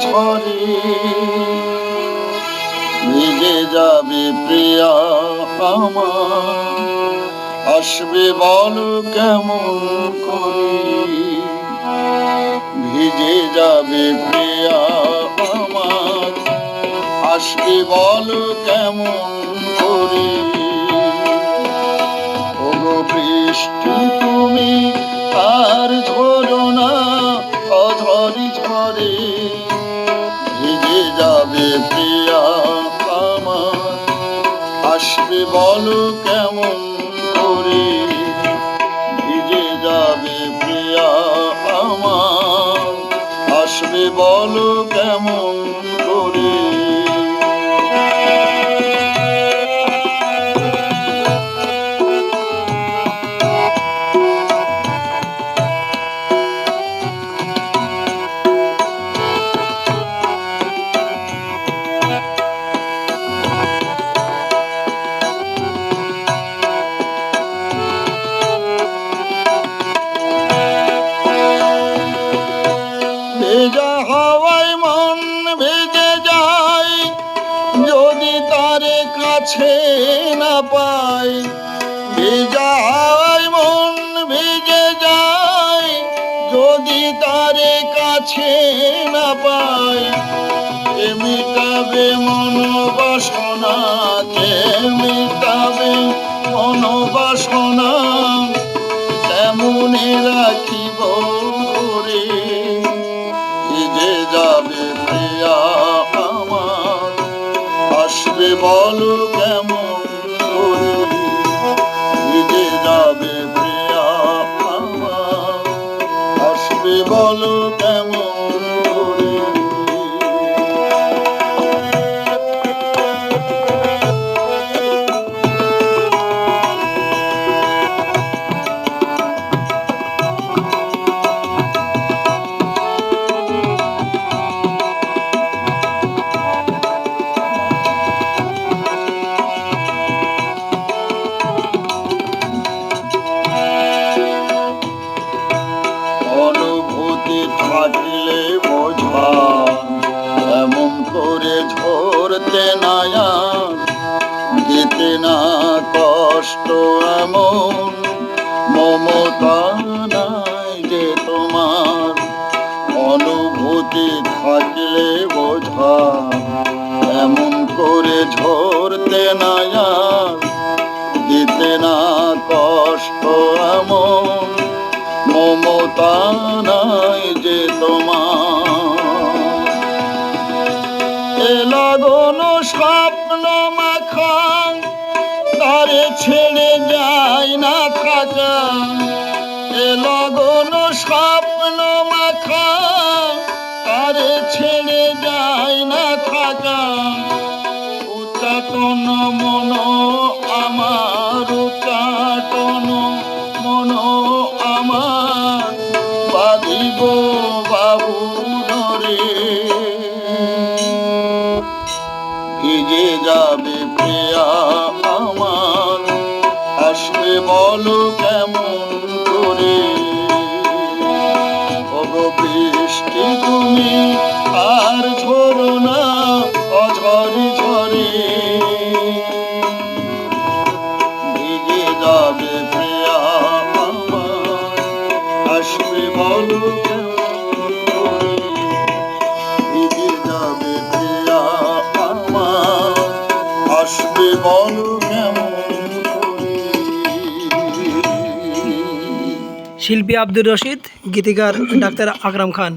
ঝরে ভিজে যাবে প্রিয়া আমার। আসবে বল কেমন করে? ভিজে যাবে প্রিয়া আমার। আসবে বল কেমন করে? বৃষ্টি তুমি আর ঝরো আসবে বলো কেমন করে? ভিজে যাবে প্রিয়া আমার। আসবে বলো কেমন কাছে না পাই। ভেজা হাওয়ায় মন ভেজে যায়, যদি তারে কাছে না পাই। কে মিটাবে মন আসবে ঝরতে নায়া, দিতে না কষ্ট এমন। মমতা নাই যে তোমার, অনুভূতি থাকলে বোঝা। এমন করে ঝরতে নায়া, দিতে না কষ্ট এমন। মমতা নাই যে ছেড়ে যায় না থাকা। এ লগন স্বপ্ন মাখা, তারে ছেড়ে যায় না থাকা। উচ্চাটন মন আমার উচ্চাটন মন আমার। বাঁধিব বাবু রে ভিজে যাবে প্রিয়া আমার। বলো কেমন করে? বৃষ্টি তুমি আর ঝরো না। শিল্পী আব্দুর রশিদ গীতিকার ডাক্তার আকরাম খান।